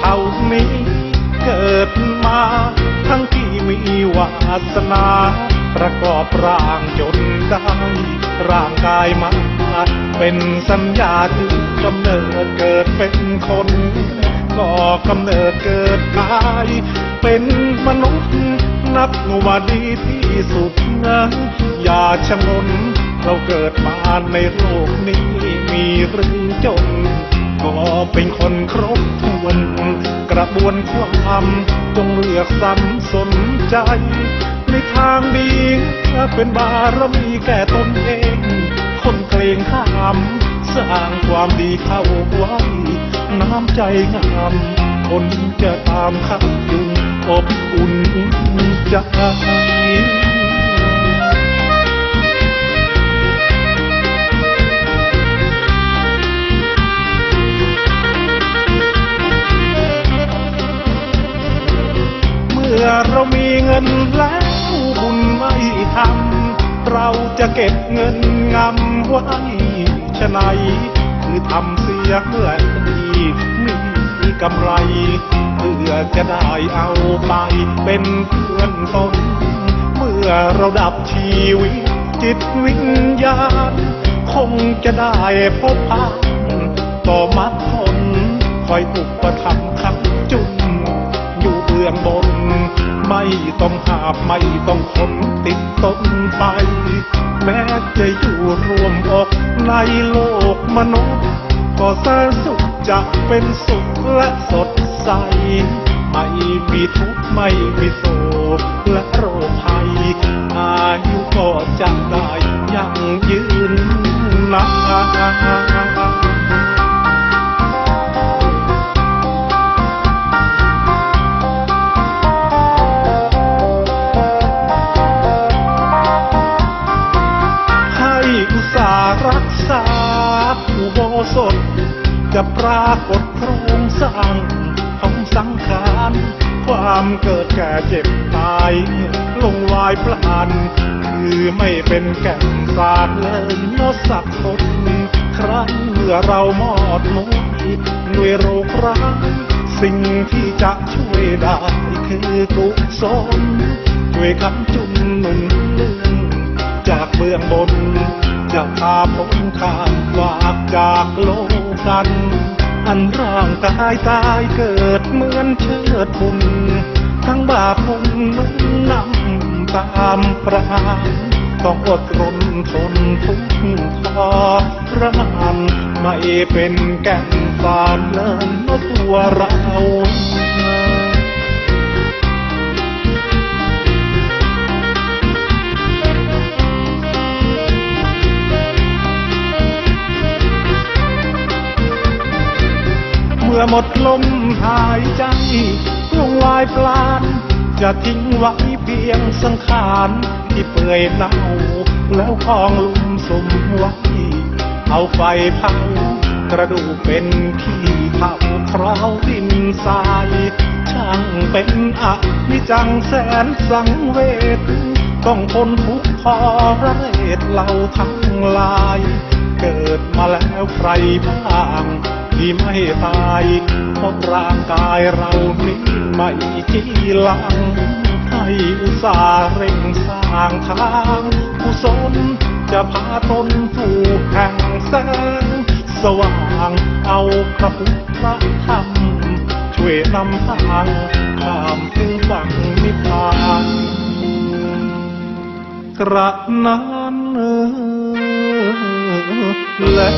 เท่านี้เกิดมา ทั้งที่มีวาสนา ประกอบร่างจนได้ร่างกายมาเป็นสัญญาถึงกำเนิดเกิดเป็นคน ก็กำเนิดเกิดตาย เป็นมนุษย์นับว่าดีที่สุดนะอย่าชะงนเราเกิดมาในโลกนี้มีหรือจน ก็เป็นคนครบถ้วน กระบวนความจงเลือกสรรสนใจ ในทางดีเป็นบารมีแก่ตนเอง คนเกรงข้ามสร้างความดีเข้าไว้ น้ำใจงาม คนจะตามขับยุงอบอุ่นใจ เมื่อเรามีเงินแล้วบุญไม่ทำเราจะเก็บเงินงำไว้ชะไหนคือทำเสียเมื่อที่มีกำไร เพื่อจะได้เอาไปเป็นเพื่อนตนเมื่อเราดับชีวิตจิตวิญญาณ คงจะได้พบผ่านต่อมัดทนคอยอุปถัมภ์คำจุนอยู่เบื้องบน ไม่ต้องหาบไม่ต้องคนติดต้นไป แม้จะอยู่รวมอกในโลกมนุษย์ ก็แสนสุขจะเป็นสุขและสดใส ไม่มีทุกข์ไม่มีโศกและโรคภัย อายุก็จะได้ยังยืนนาน ปรากฏโครงสร้างของสังขารความเกิดแก่เจ็บตาย ลงวายพลันคือไม่เป็นแก่นสารเลยนอสักคนครั้งเมื่อเรามอดมุยด้วยโรคร้ายสิ่งที่จะช่วยได้คือกุศลช่วยคำจุนหนุนเลื่องจากเบื้องบน จะพาพ้นข้ามฝากจากโลกัน อันร่างกายตายเกิดเหมือนเชิดบุญทั้งบาปบุญนั้นนำตามประหารต้องอดรนทนทุกข์ทรมานไม่เป็นแก่นสารเลยเมื่อตัวเรา หมดลมหายใจลงวายปลาน จะทิ้งไว้เพียงสังขารที่เปื่อยเน่าแล้วกองลุมสมไว้เอาไฟเผากระดูกเป็นขี้เผาคราวดินทรายช่างเป็นอนิจังแสนสังเวชต้องทนทุกข์ทรเรศเราทั้งหลาย เกิดมาแล้วใครบ้าง ที่ไม่ตายเพราะร่างกายเรานี้ไม่จีลัง ให้อุตสาห์เร่งสร้างทางกุศลจะพาตนสู่แห่งแสงสว่างเอาพระพุทธธรรม ช่วยนำทางข้ามถึงฝั่งนิพพานกระนั้นและ